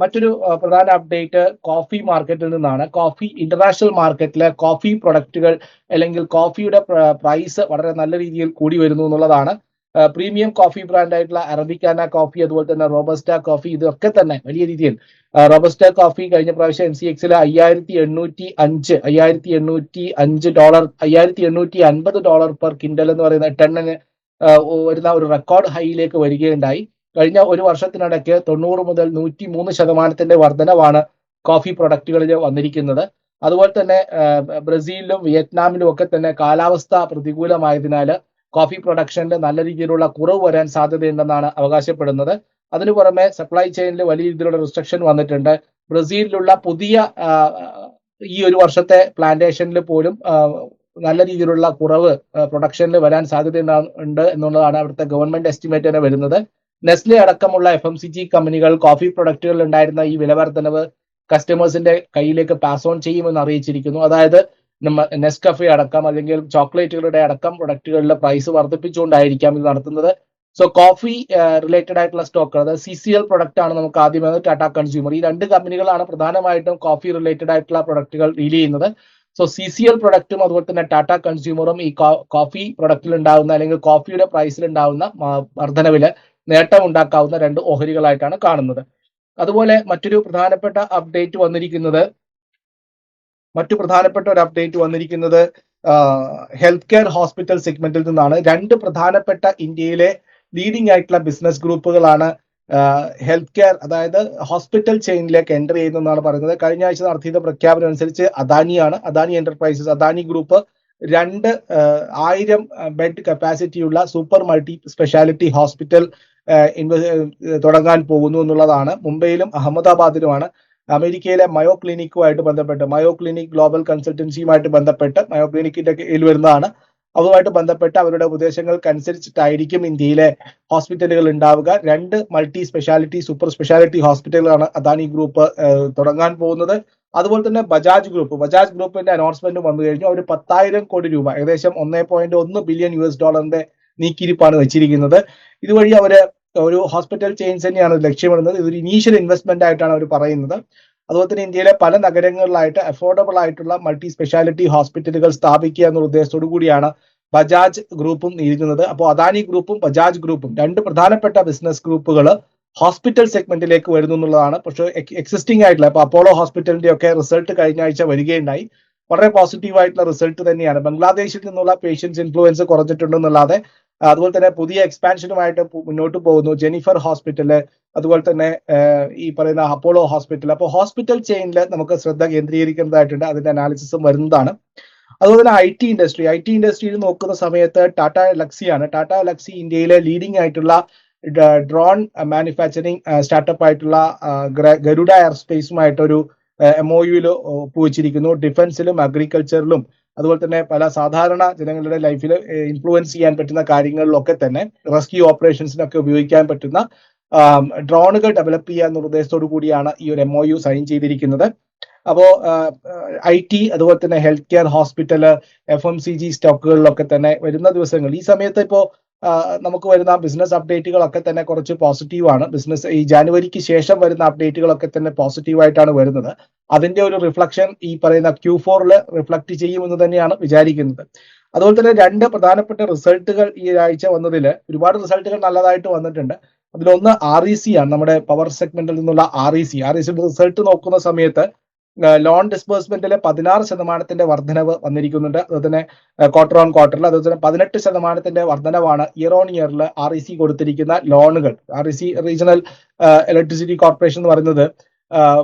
മറ്റൊരു പ്രധാന അപ്ഡേറ്റ് കോഫി മാർക്കറ്റിൽ നിന്നാണ്. കോഫി ഇന്റർനാഷണൽ മാർക്കറ്റിലെ കോഫി പ്രൊഡക്റ്റുകൾ അല്ലെങ്കിൽ കോഫിയുടെ പ്രൈസ് വളരെ നല്ല രീതിയിൽ കൂടി വരുന്നു എന്നുള്ളതാണ് പ്രീമിയം കോഫി ബ്രാൻഡ് ആയിട്ടുള്ള അറബിക്കാന കോഫി അതുപോലെ തന്നെ റോബസ്റ്റ കോഫി ഇതൊക്കെ തന്നെ വലിയ രീതിയിൽ. റോബസ്റ്റ കോഫി കഴിഞ്ഞ പ്രാവശ്യം എൻ സി എക്സിൽ അയ്യായിരത്തി എണ്ണൂറ്റി അഞ്ച് അയ്യായിരത്തി എണ്ണൂറ്റി അഞ്ച് ഡോളർ അയ്യായിരത്തി എണ്ണൂറ്റി അൻപത് ഡോളർ പെർ കിൻഡൽ എന്ന് പറയുന്ന ടെണ്ണിന് വരുന്ന ഒരു റെക്കോർഡ് ഹൈയിലേക്ക് വരികയുണ്ടായി. കഴിഞ്ഞ ഒരു വർഷത്തിനിടയ്ക്ക് തൊണ്ണൂറ് മുതൽ നൂറ്റി മൂന്ന് ശതമാനത്തിന്റെ വർധനവാണ് കോഫി പ്രൊഡക്റ്റുകളിൽ വന്നിരിക്കുന്നത്. അതുപോലെ തന്നെ ബ്രസീലിലും വിയറ്റ്നാമിലും ഒക്കെ തന്നെ കാലാവസ്ഥ പ്രതികൂലമായതിനാൽ കോഫി പ്രൊഡക്ഷനിൽ നല്ല രീതിയിലുള്ള കുറവ് വരാൻ സാധ്യതയുണ്ടെന്നാണ് അവകാശപ്പെടുന്നത്. അതിനു പുറമെ സപ്ലൈ ചെയിനിൽ വലിയ രീതിയിലുള്ള റിസ്ട്രിക്ഷൻ വന്നിട്ടുണ്ട്. ബ്രസീലിലുള്ള പുതിയ ഈ ഒരു വർഷത്തെ പ്ലാന്റേഷനിൽ പോലും നല്ല രീതിയിലുള്ള കുറവ് പ്രൊഡക്ഷനിൽ വരാൻ സാധ്യത ഉണ്ട് എന്നുള്ളതാണ് അവിടുത്തെ ഗവൺമെന്റ് എസ്റ്റിമേറ്റ് തന്നെ വരുന്നത്. നെസ്ലെ അടക്കമുള്ള എഫ് എം സി ജി കമ്പനികൾ കോഫി പ്രൊഡക്റ്റുകളിൽ ഉണ്ടായിരുന്ന ഈ വിലവർദ്ധനവ് കസ്റ്റമേഴ്സിന്റെ കയ്യിലേക്ക് പാസ് ഓൺ ചെയ്യുമെന്ന് അറിയിച്ചിരിക്കുന്നു. അതായത് നെസ്കഫെ അടക്കം അല്ലെങ്കിൽ ചോക്ലേറ്റുകളുടെ അടക്കം പ്രൊഡക്റ്റുകളിലെ പ്രൈസ് വർദ്ധിപ്പിച്ചുകൊണ്ടായിരിക്കാം ഇത് നടത്തുന്നത്. സോ കോഫി റിലേറ്റഡ് ആയിട്ടുള്ള സ്റ്റോക്ക് അതായത് സി സി എൽ പ്രൊഡക്റ്റ് ആണ് നമുക്ക് ആദ്യം ടാറ്റ കൺസ്യൂമർ ഈ രണ്ട് കമ്പനികളാണ് പ്രധാനമായിട്ടും കോഫി റിലേറ്റഡ് ആയിട്ടുള്ള പ്രൊഡക്റ്റുകൾ ഡീൽ ചെയ്യുന്നത്. സോ സി സി എൽ പ്രൊഡക്റ്റും അതുപോലെ തന്നെ ടാറ്റ കൺസ്യൂമറും ഈ കോഫി പ്രൊഡക്റ്റിൽ ഉണ്ടാകുന്ന അല്ലെങ്കിൽ കോഫിയുടെ പ്രൈസിൽ ഉണ്ടാകുന്ന വർധനവിൽ നേട്ടം ഉണ്ടാക്കാവുന്ന രണ്ട് ഓഹരികളായിട്ടാണ് കാണുന്നത്. അതുപോലെ മറ്റൊരു പ്രധാനപ്പെട്ട അപ്ഡേറ്റ് വന്നിരിക്കുന്നത് മറ്റു പ്രധാനപ്പെട്ട ഒരു അപ്ഡേറ്റ് വന്നിരിക്കുന്നത് ഹെൽത്ത് കെയർ ഹോസ്പിറ്റൽ സെഗ്മെന്റിൽ നിന്നാണ്. രണ്ട് പ്രധാനപ്പെട്ട ഇന്ത്യയിലെ ലീഡിംഗ് ആയിട്ടുള്ള ബിസിനസ് ഗ്രൂപ്പുകളാണ് ഹെൽത്ത് കെയർ അതായത് ഹോസ്പിറ്റൽ ചെയിനിലേക്ക് എന്റർ ചെയ്യുന്നതെന്നാണ് പറയുന്നത്. കഴിഞ്ഞ ആഴ്ച നടത്തിയ പ്രഖ്യാപനം അനുസരിച്ച് അദാനിയാണ് അദാനി എന്റർപ്രൈസസ് അദാനി ഗ്രൂപ്പ് രണ്ട് ആയിരം ബെഡ് കപ്പാസിറ്റിയുള്ള സൂപ്പർ മൾട്ടി സ്പെഷ്യാലിറ്റി ഹോസ്പിറ്റൽ തുടങ്ങാൻ പോകുന്നു എന്നുള്ളതാണ്. മുംബൈയിലും അഹമ്മദാബാദിലുമാണ്. അമേരിക്കയിലെ മയോ ക്ലിനിക്കുമായിട്ട് ബന്ധപ്പെട്ട് മയോ ക്ലിനിക് ഗ്ലോബൽ കൺസൾട്ടൻസിയുമായിട്ട് ബന്ധപ്പെട്ട് മയോ ക്ലിനിക്കിന്റെ കീഴിൽ വരുന്നതാണ്. അതുമായിട്ട് ബന്ധപ്പെട്ട് അവരുടെ ഉപദേശങ്ങൾക്കനുസരിച്ചിട്ടായിരിക്കും ഇന്ത്യയിലെ ഹോസ്പിറ്റലുകൾ ഉണ്ടാവുക. രണ്ട് മൾട്ടി സ്പെഷ്യാലിറ്റി സൂപ്പർ സ്പെഷ്യാലിറ്റി ഹോസ്പിറ്റലുകളാണ് അദാനി ഗ്രൂപ്പ് തുടങ്ങാൻ പോകുന്നത്. അതുപോലെ തന്നെ ബജാജ് ഗ്രൂപ്പ്. ബജാജ് ഗ്രൂപ്പിന്റെ അനൗൺസ്മെന്റ് വന്നു കഴിഞ്ഞു. അവർ പത്തായിരം കോടി രൂപ ഏകദേശം ഒന്നേ പോയിന്റ് ഒന്ന് ബില്യൺ യു എസ് ഡോളറിന്റെ നീക്കിയിരിപ്പാണ് വെച്ചിരിക്കുന്നത്. ഇതുവഴി അവർ ഒരു ഹോസ്പിറ്റൽ ചെയിൻസ് തന്നെയാണ് ലക്ഷ്യമിടുന്നത്. ഇതൊരു ഇനീഷ്യൽ ഇൻവെസ്റ്റ്മെന്റ് ആയിട്ടാണ് അവർ പറയുന്നത്. അതുപോലെ തന്നെ ഇന്ത്യയിലെ പല നഗരങ്ങളിലായിട്ട് അഫോർഡബിൾ ആയിട്ടുള്ള മൾട്ടി സ്പെഷ്യാലിറ്റി ഹോസ്പിറ്റലുകൾ സ്ഥാപിക്കുക എന്നുള്ള ഉദ്ദേശത്തോടു കൂടിയാണ് ബജാജ് ഗ്രൂപ്പും ഇരിക്കുന്നത്. അപ്പോൾ അദാനി ഗ്രൂപ്പും ബജാജ് ഗ്രൂപ്പും രണ്ട് പ്രധാനപ്പെട്ട ബിസിനസ് ഗ്രൂപ്പുകൾ ഹോസ്പിറ്റൽ സെഗ്മെന്റിലേക്ക് വരുന്നു എന്നുള്ളതാണ്. പക്ഷേ എക്സിസ്റ്റിംഗ് ആയിട്ടുള്ള അപ്പോൾ അപ്പോളോ ഹോസ്പിറ്റലിന്റെ ഒക്കെ റിസൾട്ട് കഴിഞ്ഞ ആഴ്ച വരികയുണ്ടായി. വളരെ പോസിറ്റീവ് ആയിട്ടുള്ള റിസൾട്ട് തന്നെയാണ്. ബംഗ്ലാദേശിൽ നിന്നുള്ള പേഷ്യൻസ് ഇൻഫ്ലുവൻസ് കുറഞ്ഞിട്ടുണ്ടെന്നുള്ളതെ അതുപോലെ തന്നെ പുതിയ എക്സ്പാൻഷനുമായിട്ട് മുന്നോട്ട് പോകുന്നു. ജെനിഫർ ഹോസ്പിറ്റൽ അതുപോലെ തന്നെ ഈ പറയുന്ന അപ്പോളോ ഹോസ്പിറ്റൽ അപ്പോൾ ഹോസ്പിറ്റൽ ചെയിനിൽ നമുക്ക് ശ്രദ്ധ കേന്ദ്രീകരിക്കേണ്ടതായിട്ടുണ്ട്. അതിന്റെ അനാലിസിസും വരുന്നതാണ്. അതുപോലെ തന്നെ I T industry I T ഇൻഡസ്ട്രിയിൽ നോക്കുന്ന സമയത്ത് ടാറ്റ ലക്സിയാണ് ടാറ്റ ലക്സി ഇന്ത്യയിലെ ലീഡിംഗ് ആയിട്ടുള്ള ഡ്രോൺ മാനുഫാക്ചറിങ് സ്റ്റാർട്ടപ്പ് ആയിട്ടുള്ള ഗരുഡ എയർ സ്പേസുമായിട്ടൊരു എം ഒ യുയിൽ ഒപ്പുവെച്ചിരിക്കുന്നു ഡിഫൻസിലും അഗ്രികൾച്ചറിലും അതുപോലെ തന്നെ പല സാധാരണ ജനങ്ങളുടെ ലൈഫിൽ ഇൻഫ്ലുവൻസ് ചെയ്യാൻ പറ്റുന്ന കാര്യങ്ങളിലൊക്കെ തന്നെ റെസ്ക്യൂ ഓപ്പറേഷൻസിനൊക്കെ ഉപയോഗിക്കാൻ പറ്റുന്ന ഡ്രോണുകൾ ഡെവലപ്പ് ചെയ്യുക എന്ന ഉദ്ദേശത്തോടു കൂടിയാണ് ഈ ഒരു എം ഒ യു സൈൻ ചെയ്തിരിക്കുന്നത്. അപ്പോൾ ഐ ടി അതുപോലെ തന്നെ health care hospital F M C G സ്റ്റോക്കുകളിലൊക്കെ തന്നെ വരുന്ന ദിവസങ്ങൾ ഈ സമയത്ത് ഇപ്പോൾ നമുക്ക് വരുന്ന ബിസിനസ് അപ്ഡേറ്റുകളൊക്കെ തന്നെ കുറച്ച് പോസിറ്റീവ് ആണ്. ബിസിനസ് ഈ ജാനുവരിക്ക് ശേഷം വരുന്ന അപ്ഡേറ്റുകളൊക്കെ തന്നെ പോസിറ്റീവ് ആയിട്ടാണ് വരുന്നത്. അതിന്റെ ഒരു റിഫ്ലക്ഷൻ ഈ പറയുന്ന ക്യൂ ഫോറിൽ റിഫ്ലക്ട് ചെയ്യുമെന്ന് തന്നെയാണ് വിചാരിക്കുന്നത്. അതുപോലെ തന്നെ രണ്ട് പ്രധാനപ്പെട്ട റിസൾട്ടുകൾ ഈ ആഴ്ച വന്നതിൽ ഒരുപാട് റിസൾട്ടുകൾ നല്ലതായിട്ട് വന്നിട്ടുണ്ട്. അതിലൊന്ന് ആർ ഇ സി ആണ്. നമ്മുടെ പവർ സെഗ്മെന്റിൽ നിന്നുള്ള R E C R E സിയുടെ റിസൾട്ട് നോക്കുന്ന സമയത്ത് ലോൺ ഡിസ്ബേഴ്സ്മെന്റിലെ പതിനാറ് ശതമാനത്തിന്റെ വർധനവ് വന്നിരിക്കുന്നുണ്ട്. അതുപോലെ തന്നെ ക്വാർട്ടർ ഓൺ ക്വാർട്ടറിൽ അതുപോലെ പതിനെട്ട് ശതമാനത്തിന്റെ വർധനവാണ് ഇയർ ഓൺ ഇയറിൽ ആർ ഇ സി കൊടുത്തിരിക്കുന്ന ലോണുകൾ R E C regional electricity corporation എന്ന് പറയുന്നത്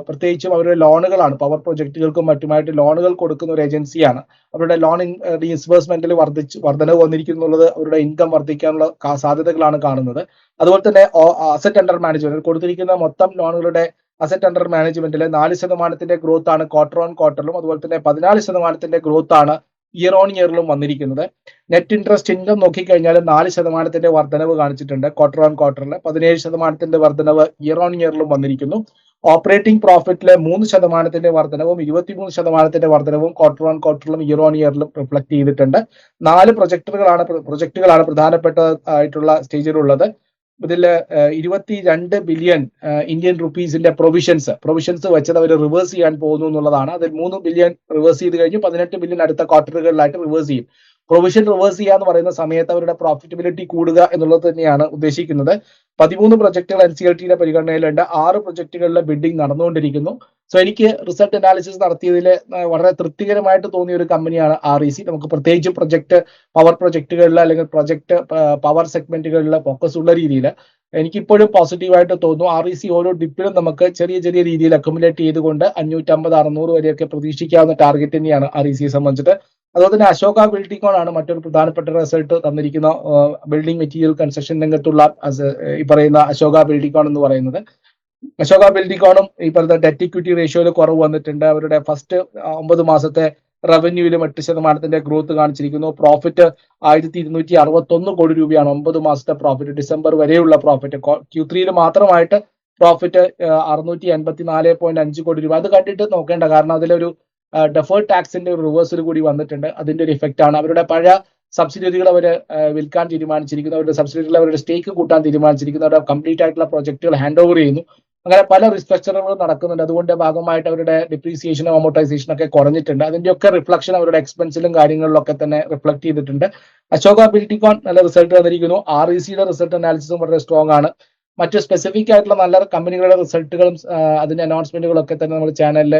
പ്രത്യേകിച്ചും അവരുടെ ലോണുകളാണ് പവർ പ്രൊജക്ടുകൾക്കും മറ്റുമായിട്ട് ലോണുകൾ കൊടുക്കുന്ന ഒരു ഏജൻസിയാണ് അവരുടെ ലോൺ ഡിസ്ബേഴ്സ്മെന്റിൽ വർദ്ധിച്ച് വർധനവ് വന്നിരിക്കുന്നുള്ളത് അവരുടെ ഇൻകം വർദ്ധിക്കാനുള്ള സാധ്യതകളാണ് കാണുന്നത്. അതുപോലെ തന്നെ അസറ്റ് അണ്ടർ മാനേജ്മെന്റ് കൊടുത്തിരിക്കുന്ന മൊത്തം ലോണുകളുടെ അസറ്റ് അണ്ടർ മാനേജ്മെന്റിൽ നാല് ശതമാനത്തിന്റെ ഗ്രോത്ത് ആണ് ക്വാർട്ടർ ഓൺ ക്വാർട്ടറിലും അതുപോലെ തന്നെ പതിനാല് ശതമാനത്തിന്റെ ഗ്രോത്ത് ആണ് ഇയർ ഓൺ ഇയറിലും വന്നിരിക്കുന്നത്. നെറ്റ് ഇൻട്രസ്റ്റ് ഇൻകം നോക്കിക്കഴിഞ്ഞാൽ നാല് ശതമാനത്തിന്റെ വർധനവ് കാണിച്ചിട്ടുണ്ട് ക്വാർട്ടർ ഓൺ ക്വാർട്ടറിൽ പതിനേഴ് ശതമാനത്തിന്റെ വർധനവ് ഇയർ ഓൺ ഇയറിലും വന്നിരിക്കുന്നു. ഓപ്പറേറ്റിംഗ് പ്രോഫിറ്റിലെ മൂന്ന് ശതമാനത്തിന്റെ വർധനവും ഇരുപത്തിമൂന്ന് ശതമാനത്തിന്റെ വർധനവും ക്വാർട്ടർ ഓൺ ക്വാർട്ടറിലും ഇയർ ഓൺ ഇയറിലും റിഫ്ലക്ട് ചെയ്തിട്ടുണ്ട്. നാല് പ്രൊജക്ടുകളാണ് പ്രൊജക്ടുകളാണ് പ്രധാനപ്പെട്ട ആയിട്ടുള്ള സ്റ്റേജിലുള്ളത് ഇതിൽ ഇരുപത്തി രണ്ട് ബില്യൺ ഇന്ത്യൻ റുപ്പീസിന്റെ പ്രൊവിഷൻസ് പ്രൊവിഷൻസ് വെച്ചത് അവർ റിവേഴ്സ് ചെയ്യാൻ പോകുന്നു എന്നുള്ളതാണ്. അതിൽ മൂന്ന് ബില്യൺ റിവേഴ്സ് ചെയ്ത് കഴിഞ്ഞു പതിനെട്ട് ബില്യൺ അടുത്ത ക്വാർട്ടറുകളിലായിട്ട് റിവേഴ്സ് ചെയ്യും. പ്രൊവിഷൻ റിവേഴ്സ് ചെയ്യുക എന്ന് പറയുന്ന സമയത്ത് അവരുടെ പ്രോഫിറ്റബിലിറ്റി കൂടുക എന്നുള്ളത് തന്നെയാണ് ഉദ്ദേശിക്കുന്നത്. പതിമൂന്ന് പ്രൊജക്ടുകൾ എൻ സി എൽ ടിയുടെ പരിഗണനയിലുണ്ട്. ആറ് പ്രൊജക്ടുകളിലെ ബിഡിംഗ് നടന്നുകൊണ്ടിരിക്കുന്നു. സോ എനിക്ക് റിസൾട്ട് അനാലിസിസ് നടത്തിയതിൽ വളരെ തൃപ്തികരമായിട്ട് തോന്നിയ ഒരു കമ്പനിയാണ് ആർ ഇ സി നമുക്ക് പ്രത്യേകിച്ച് പ്രൊജക്ട് പവർ പ്രൊജക്ടുകളിൽ അല്ലെങ്കിൽ പ്രൊജക്ട് പവർ സെഗ്മെന്റുകളിൽ ഫോക്കസ് ഉള്ള രീതിയിൽ എനിക്കിപ്പോഴും പോസിറ്റീവായിട്ട് തോന്നുന്നു. ആർ ഇ സി ഓരോ ഡിപ്പിലും നമുക്ക് ചെറിയ ചെറിയ രീതിയിൽ അക്കുമുലേറ്റ് ചെയ്തുകൊണ്ട് അഞ്ഞൂറ്റമ്പത് അറുന്നൂറ് വരെയൊക്കെ പ്രതീക്ഷിക്കാവുന്ന ടാർഗറ്റ് തന്നെയാണ് ആർ ഇ സിയെ സംബന്ധിച്ചിട്ട്. അതുപോലെ തന്നെ അശോക ബിൽഡിംഗ് ആണ് മറ്റൊരു പ്രധാനപ്പെട്ട റിസൾട്ട് തന്നിരിക്കുന്ന ബിൽഡിംഗ് മെറ്റീരിയൽ കൺസ്ട്രക്ഷൻ രംഗത്തുള്ള ഈ പറയുന്ന അശോക ബിൽഡിംഗ് എന്ന് പറയുന്നത്. അശോക ബിൽഡിക്കോണും ഈ പറഞ്ഞ ഡെറ്റ് ഇക്വിറ്റി റേഷ്യോയിൽ കുറവ് വന്നിട്ടുണ്ട്. അവരുടെ ഫസ്റ്റ് ഒമ്പത് മാസത്തെ റവന്യൂവിലും എട്ട് ശതമാനത്തിന്റെ ഗ്രോത്ത് കാണിച്ചിരിക്കുന്നു. പ്രോഫിറ്റ് ആയിരത്തി ഇരുന്നൂറ്റി അറുപത്തി ഒന്ന് കോടി രൂപയാണ് ഒമ്പത് മാസത്തെ പ്രോഫിറ്റ് ഡിസംബർ വരെയുള്ള പ്രോഫിറ്റ് ക്യൂ ത്രീയിൽ മാത്രമായിട്ട് പ്രോഫിറ്റ് അറുന്നൂറ്റി എൺപത്തി നാല് പോയിന്റ് അഞ്ച് കോടി രൂപ. അത് കണ്ടിട്ട് നോക്കേണ്ട കാരണം അതിലൊരു ഡെഫേർഡ് ടാക്സിന്റെ ഒരു റിവേഴ്സൽ കൂടി വന്നിട്ടുണ്ട്. അതിന്റെ ഒരു ഇഫക്റ്റ് ആണ്. അവരുടെ പഴയ സബ്സിഡിയറികൾ അവർ വിൽക്കാൻ തീരുമാനിച്ചിരിക്കുന്നു. അവരുടെ സബ്സിഡിയറികൾ അവരുടെ സ്റ്റേക്ക് കൂട്ടാൻ തീരുമാനിച്ചിരിക്കുന്നു. അവരുടെ കംപ്ലീറ്റ് ആയിട്ടുള്ള പ്രൊജക്ടുകൾ ഹാൻഡ് ഓവർ ചെയ്യുന്നു. അങ്ങനെ പല റിസ്ട്രക്ചറുകളും നടക്കുന്നുണ്ട്. അതുകൊണ്ട് ഭാഗമായിട്ട് അവരുടെ ഡിപ്രീസിയേഷനും അമോട്ടൈസേഷനും ഒക്കെ കുറഞ്ഞിട്ടുണ്ട്. അതിന്റെയൊക്കെ റിഫ്ലക്ഷൻ അവരുടെ എക്സ്പെൻസിലും കാര്യങ്ങളിലൊക്കെ തന്നെ റിഫ്ലക്ട് ചെയ്തിട്ടുണ്ട്. അശോക ബിൽറ്റിക്കോൺ നല്ല റിസൾട്ട് തന്നിരിക്കുന്നു. ആർ ഇ സിയുടെ റിസൾട്ട് അനാലിസിസും വളരെ സ്ട്രോങ് ആണ്. മറ്റ് സ്പെസിഫിക് ആയിട്ടുള്ള നല്ല കമ്പനികളുടെ റിസൾട്ടുകളും അതിന്റെ അനൗൺസ്മെന്റുകളും ഒക്കെ തന്നെ നമ്മൾ ചാനലിൽ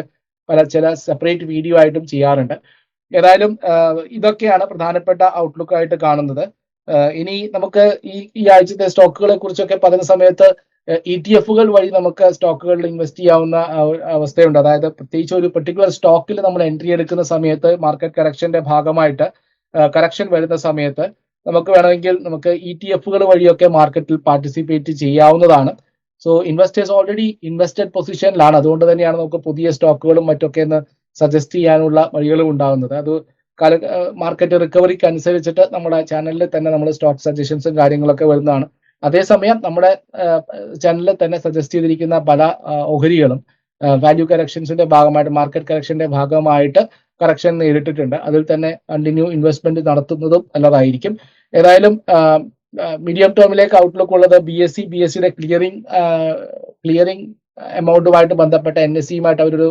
പല ചില സെപ്പറേറ്റ് വീഡിയോ ആയിട്ടും ചെയ്യാറുണ്ട്. ഏതായാലും ഇതൊക്കെയാണ് പ്രധാനപ്പെട്ട ഔട്ട്ലുക്ക് ആയിട്ട് കാണുന്നത്. ഇനി നമുക്ക് ഈ ഈ ആഴ്ചത്തെ സ്റ്റോക്കുകളെ കുറിച്ചൊക്കെ പറയുന്ന സമയത്ത് ഇ ടി എഫുകൾ വഴി നമുക്ക് സ്റ്റോക്കുകളിൽ ഇൻവെസ്റ്റ് ചെയ്യാവുന്ന അവസ്ഥയുണ്ട്. അതായത് പ്രത്യേകിച്ച് ഒരു പെർട്ടിക്കുലർ സ്റ്റോക്കിൽ നമ്മൾ എൻട്രി എടുക്കുന്ന സമയത്ത് മാർക്കറ്റ് കറക്ഷന്റെ ഭാഗമായിട്ട് കറക്ഷൻ വരുന്ന സമയത്ത് നമുക്ക് വേണമെങ്കിൽ നമുക്ക് ഇ ടി എഫുകൾ വഴിയൊക്കെ മാർക്കറ്റിൽ പാർട്ടിസിപ്പേറ്റ് ചെയ്യാവുന്നതാണ്. സോ ഇൻവെസ്റ്റേഴ്സ് ഓൾറെഡി ഇൻവെസ്റ്റഡ് പൊസിഷനിലാണ് അതുകൊണ്ട് തന്നെയാണ് നമുക്ക് പുതിയ സ്റ്റോക്കുകളും മറ്റൊക്കെ ഒന്ന് സജസ്റ്റ് ചെയ്യാനുള്ള വഴികളും ഉണ്ടാകുന്നത്. അത് കാല മാർക്കറ്റ് റിക്കവറിക്ക് അനുസരിച്ചിട്ട് നമ്മുടെ ചാനലിൽ തന്നെ നമ്മൾ സ്റ്റോക്ക് സജഷൻസും കാര്യങ്ങളൊക്കെ വരുന്നതാണ്. അതേസമയം നമ്മുടെ ചാനലിൽ തന്നെ സജസ്റ്റ് ചെയ്തിരിക്കുന്ന പല ഓഹരികളും വാല്യൂ കറക്ഷൻസിന്റെ ഭാഗമായിട്ട് മാർക്കറ്റ് കറക്ഷന്റെ ഭാഗമായിട്ട് കറക്ഷൻ നേരിട്ടിട്ടുണ്ട്. അതിൽ തന്നെ കണ്ടിന്യൂ ഇൻവെസ്റ്റ്മെന്റ് നടത്തുന്നതും നല്ലതായിരിക്കും. ഏതായാലും മീഡിയം ടേമിലേക്ക് ഔട്ട്ലുക്ക് ഉള്ളത് B S C B S സിയുടെ ക്ലിയറിംഗ് ക്ലിയറിംഗ് എമൗണ്ടുമായിട്ട് ബന്ധപ്പെട്ട എൻ എസ് സിയുമായിട്ട് അവരൊരു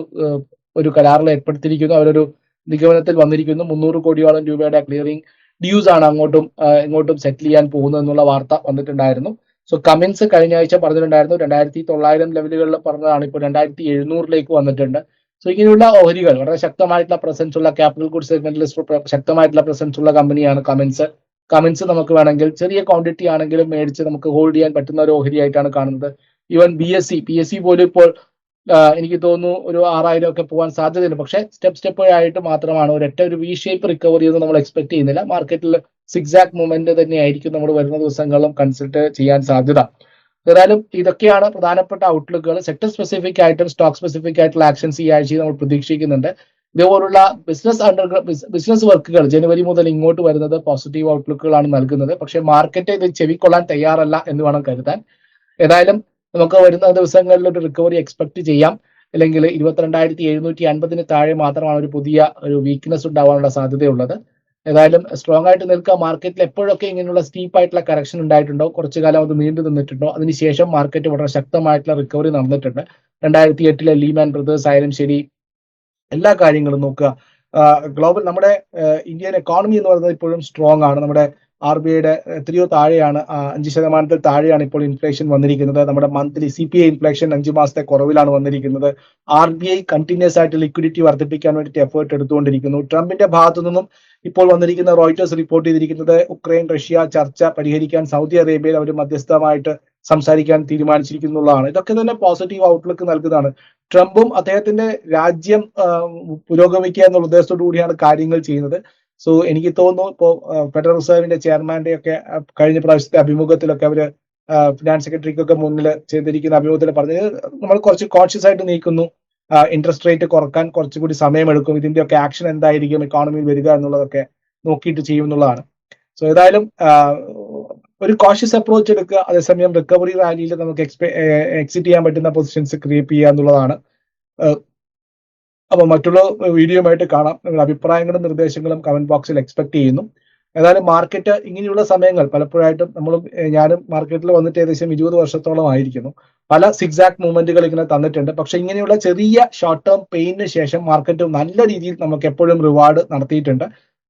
ഒരു കരാറിൽ ഏർപ്പെടുത്തിയിരിക്കുന്നു. അവരൊരു നിഗമനത്തിൽ വന്നിരിക്കുന്നു. മുന്നൂറ് കോടിയോളം രൂപയുടെ ക്ലിയറിംഗ് ഡ്യൂസ് ആണ് അങ്ങോട്ടും ഇങ്ങോട്ടും സെറ്റിൽ ചെയ്യാൻ പോകുന്നത് എന്നുള്ള വാർത്ത വന്നിട്ടുണ്ടായിരുന്നു. സോ കമിൻസ് കഴിഞ്ഞ ആഴ്ച പറഞ്ഞിട്ടുണ്ടായിരുന്നു രണ്ടായിരത്തി തൊള്ളായിരം ലെവലുകളിൽ പറഞ്ഞതാണ് ഇപ്പോൾ രണ്ടായിരത്തി എഴുന്നൂറിലേക്ക് വന്നിട്ടുണ്ട്. സോ ഇങ്ങനെയുള്ള ഓഹരികൾ വളരെ ശക്തമായിട്ടുള്ള പ്രസൻസ് ഉള്ള ക്യാപിറ്റൽ ഗുഡ് സെഗ്മെന്റിൽ ശക്തമായിട്ടുള്ള പ്രസൻസ് ഉള്ള കമ്പനിയാണ് കമിൻസ് കമിൻസ് നമുക്ക് വേണമെങ്കിൽ ചെറിയ ക്വാണ്ടിറ്റി ആണെങ്കിലും മേടിച്ച് നമുക്ക് ഹോൾഡ് ചെയ്യാൻ പറ്റുന്ന ഒരു ഓഹരിയായിട്ടാണ് കാണുന്നത്. Even B S C P S C പോലും ഇപ്പോൾ എനിക്ക് തോന്നുന്നു ഒരു ആറായിരം ഒക്കെ പോകാൻ സാധ്യതയുണ്ട്. പക്ഷേ സ്റ്റെപ്പ് സ്റ്റെപ്പ് ആയിട്ട് മാത്രമാണ് ഒരൊറ്റ ഒരു വി ഷേപ്പ് റിക്കവറി ഒന്നും നമ്മൾ എക്സ്പെക്ട് ചെയ്യുന്നില്ല. മാർക്കറ്റിൽ സിക്സാക് മൂവ്മെന്റ് തന്നെയായിരിക്കും നമ്മൾ വരുന്ന ദിവസങ്ങളിലും കൺസൾട്ട് ചെയ്യാൻ സാധ്യത. ഏതായാലും ഇതൊക്കെയാണ് പ്രധാനപ്പെട്ട ഔട്ട്ലുക്കുകൾ സെക്ടർ സ്പെസിഫിക് ആയിട്ടും സ്റ്റോക്ക് സ്പെസിഫിക് ആയിട്ടുള്ള ആക്ഷൻസ് ഈ ആഴ്ചയിൽ നമ്മൾ പ്രതീക്ഷിക്കുന്നുണ്ട്. ഇതേപോലുള്ള ബിസിനസ് അണ്ടർ ബിസിനസ് വർക്കുകൾ ജനുവരി മുതൽ ഇങ്ങോട്ട് വരുന്നത് പോസിറ്റീവ് ഔട്ട്ലുക്കുകളാണ് നൽകുന്നത്. പക്ഷേ മാർക്കറ്റ് ഇത് ചെവിക്കൊള്ളാൻ തയ്യാറല്ല എന്ന് വേണം കരുതാൻ. ഏതായാലും നമുക്ക് വരുന്ന ദിവസങ്ങളിൽ ഒരു റിക്കവറി എക്സ്പെക്ട് ചെയ്യാം. അല്ലെങ്കിൽ ഇരുപത്തിരണ്ടായിരത്തി എഴുന്നൂറ്റി അൻപതിന് താഴെ മാത്രമാണ് ഒരു പുതിയ ഒരു വീക്ക്നെസ് ഉണ്ടാവാനുള്ള സാധ്യതയുള്ളത്. ഏതായാലും സ്ട്രോങ് ആയിട്ട് നിൽക്കുക മാർക്കറ്റിൽ എപ്പോഴൊക്കെ ഇങ്ങനെയുള്ള സ്റ്റീപ്പ് ആയിട്ടുള്ള കറക്ഷൻ ഉണ്ടായിട്ടുണ്ടോ? കുറച്ചു കാലം അത് നീണ്ടു നിന്നിട്ടുണ്ടോ? അതിനുശേഷം മാർക്കറ്റ് വളരെ ശക്തമായിട്ടുള്ള റിക്കവറി നടന്നിട്ടുണ്ട്. രണ്ടായിരത്തി എട്ടിലെ ലീമാൻ ബ്രദേഴ്സ് ആയാലും ശരി എല്ലാ കാര്യങ്ങളും നോക്കുക. ഗ്ലോബൽ നമ്മുടെ ഇന്ത്യൻ എക്കോണമി എന്ന് പറയുന്നത് ഇപ്പോഴും സ്ട്രോങ് ആണ്. നമ്മുടെ ആർ ബി ഐയുടെ എത്രയോ താഴെയാണ് അഞ്ച് ശതമാനത്തിൽ താഴെയാണ് ഇപ്പോൾ ഇൻഫ്ലേഷൻ വന്നിരിക്കുന്നത്. നമ്മുടെ monthly C P I inflation അഞ്ച് മാസത്തെ കുറവിലാണ് വന്നിരിക്കുന്നത്. ആർ ബി ഐ കണ്ടിന്യൂസ് ആയിട്ട് ലിക്വിഡിറ്റി വർദ്ധിപ്പിക്കാൻ വേണ്ടിയിട്ട് എഫേർട്ട് എടുത്തുകൊണ്ടിരിക്കുന്നു. ട്രംപിന്റെ ഭാഗത്തു നിന്നും ഇപ്പോൾ വന്നിരിക്കുന്ന റോയിറ്റേഴ്സ് റിപ്പോർട്ട് ചെയ്തിരിക്കുന്നത് ഉക്രൈൻ റഷ്യ ചർച്ച പരിഹരിക്കാൻ സൗദി അറേബ്യയിൽ അവർ മധ്യസ്ഥമായിട്ട് സംസാരിക്കാൻ തീരുമാനിച്ചിരിക്കുന്നുള്ളതാണ്. ഇതൊക്കെ തന്നെ പോസിറ്റീവ് ഔട്ട്ലുക്ക് നൽകുന്നതാണ്. ട്രംപും അദ്ദേഹത്തിന്റെ രാജ്യം പുരോഗമിക്കുക എന്നുള്ള ഉദ്ദേശത്തോടു കൂടിയാണ് കാര്യങ്ങൾ ചെയ്യുന്നത്. സോ എനിക്ക് തോന്നുന്നു ഇപ്പോൾ ഫെഡറൽ റിസർവിന്റെ ചെയർമാന്റെ ഒക്കെ കഴിഞ്ഞ പ്രാവശ്യത്തെ അഭിമുഖത്തിലൊക്കെ അവർ ഫിനാൻസ് സെക്രട്ടറിക്കൊക്കെ മുന്നിൽ ചെയ്തിരിക്കുന്ന അഭിമുഖത്തിൽ പറഞ്ഞത് നമ്മൾ കുറച്ച് കോൺഷ്യസ് ആയിട്ട് നീക്കുന്നു. ഇൻട്രസ്റ്റ് റേറ്റ് കുറയ്ക്കാൻ കുറച്ചുകൂടി സമയമെടുക്കും. ഇതിന്റെ ഒക്കെ ആക്ഷൻ എന്തായിരിക്കും ഇക്കോണമിയിൽ വരിക എന്നുള്ളതൊക്കെ നോക്കിയിട്ട് ചെയ്യും എന്നുള്ളതാണ് സോ ഏതായാലും ഒരു കോഷ്യസ് അപ്രോച്ച് എടുക്കുക അതേസമയം റിക്കവറി റാലിയിൽ നമുക്ക് എക്സിറ്റ് ചെയ്യാൻ പറ്റുന്ന പൊസിഷൻസ് ക്രിയേറ്റ് ചെയ്യുക എന്നുള്ളതാണ്. അപ്പൊ മറ്റുള്ള വീഡിയോയുമായിട്ട് കാണാം. നിങ്ങളുടെ അഭിപ്രായങ്ങളും നിർദ്ദേശങ്ങളും കമന്റ് ബോക്സിൽ എക്സ്പെക്ട് ചെയ്യുന്നു. ഏതായാലും മാർക്കറ്റ് ഇങ്ങനെയുള്ള സമയങ്ങൾ പലപ്പോഴായിട്ടും നമ്മളും ഞാനും മാർക്കറ്റിൽ വന്നിട്ട് ഏകദേശം ഇരുപത് വർഷത്തോളം ആയിരിക്കുന്നു. പല സിക്സാക്ട് മൂവ്മെന്റുകൾ ഇങ്ങനെ തന്നിട്ടുണ്ട്. പക്ഷെ ഇങ്ങനെയുള്ള ചെറിയ ഷോർട്ട് ടേം പെയിന് ശേഷം മാർക്കറ്റ് നല്ല രീതിയിൽ നമുക്ക് എപ്പോഴും റിവാർഡ് നടത്തിയിട്ടുണ്ട്.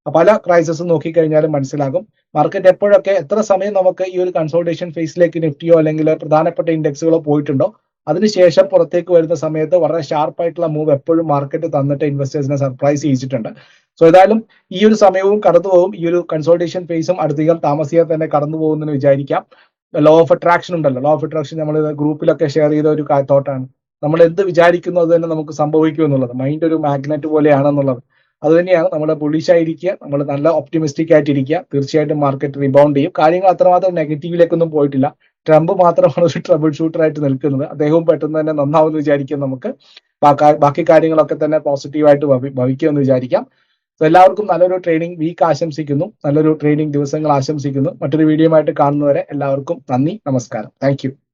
പല ക്രൈസിസും നോക്കിക്കഴിഞ്ഞാലും മനസ്സിലാകും. മാർക്കറ്റ് എപ്പോഴൊക്കെ എത്ര സമയം നമുക്ക് ഈ ഒരു കൺസോൾട്ടേഷൻ ഫേസിലേക്ക് നിഫ്റ്റിയോ അല്ലെങ്കിൽ പ്രധാനപ്പെട്ട ഇൻഡെക്സുകളോ പോയിട്ടുണ്ടോ? അതിനുശേഷം പുറത്തേക്ക് വരുന്ന സമയത്ത് വളരെ ഷാർപ്പായിട്ടുള്ള മൂവ് എപ്പോഴും മാർക്കറ്റ് തന്നിട്ട് ഇൻവെസ്റ്റേഴ്സിനെ സർപ്രൈസ് ചെയ്യിച്ചിട്ടുണ്ട്. സോ ഏതായാലും ഈ ഒരു സമയവും കടന്നുപോകും ഈ ഒരു കൺസോൾട്ടേഷൻ ഫേസും അടുത്തധികം താമസിയാതെ തന്നെ കടന്നു പോകുമെന്ന് വിചാരിക്കാം. ലോ ഓഫ് അട്രാക്ഷൻ ഉണ്ടല്ലോ. ലോ ഓഫ് അട്രാക്ഷൻ നമ്മൾ ഗ്രൂപ്പിലൊക്കെ ഷെയർ ചെയ്ത ഒരു തോട്ടാണ് നമ്മൾ എന്ത് വിചാരിക്കുന്നു അത് തന്നെ നമുക്ക് സംഭവിക്കും എന്നുള്ളത്. മൈൻഡ് ഒരു മാഗ്നറ്റ് പോലെയാണെന്നുള്ളത്. അത് തന്നെയാണ് നമ്മൾ ബുള്ളിഷ് ആയിരിക്കുക. നമ്മൾ നല്ല ഒപ്റ്റിമിസ്റ്റിക് ആയിട്ടിരിക്കുക. തീർച്ചയായിട്ടും മാർക്കറ്റ് റിബൗണ്ട് ചെയ്യും. കാര്യങ്ങൾ അത്രമാത്രം നെഗറ്റീവിലേക്കൊന്നും പോയിട്ടില്ല. ട്രംപ് മാത്രമാണ് ഒരു ട്രബിൾ ഷൂട്ടറായിട്ട് നിൽക്കുന്നത്. അദ്ദേഹവും പെട്ടെന്ന് തന്നെ നന്നാവുമെന്ന് വിചാരിക്കാം നമുക്ക്. ബാക്കി- കാര്യങ്ങളൊക്കെ തന്നെ പോസിറ്റീവായിട്ട് ഭവിക്കുമെന്ന് വിചാരിക്കാം. സോ എല്ലാവർക്കും നല്ലൊരു ട്രെയിനിങ് വീക്ക് ആശംസിക്കുന്നു. നല്ലൊരു ട്രെയിനിങ് ദിവസങ്ങൾ ആശംസിക്കുന്നു. മറ്റൊരു വീഡിയോ ആയിട്ട് കാണുന്നവരെ എല്ലാവർക്കും നന്ദി നമസ്കാരം. താങ്ക്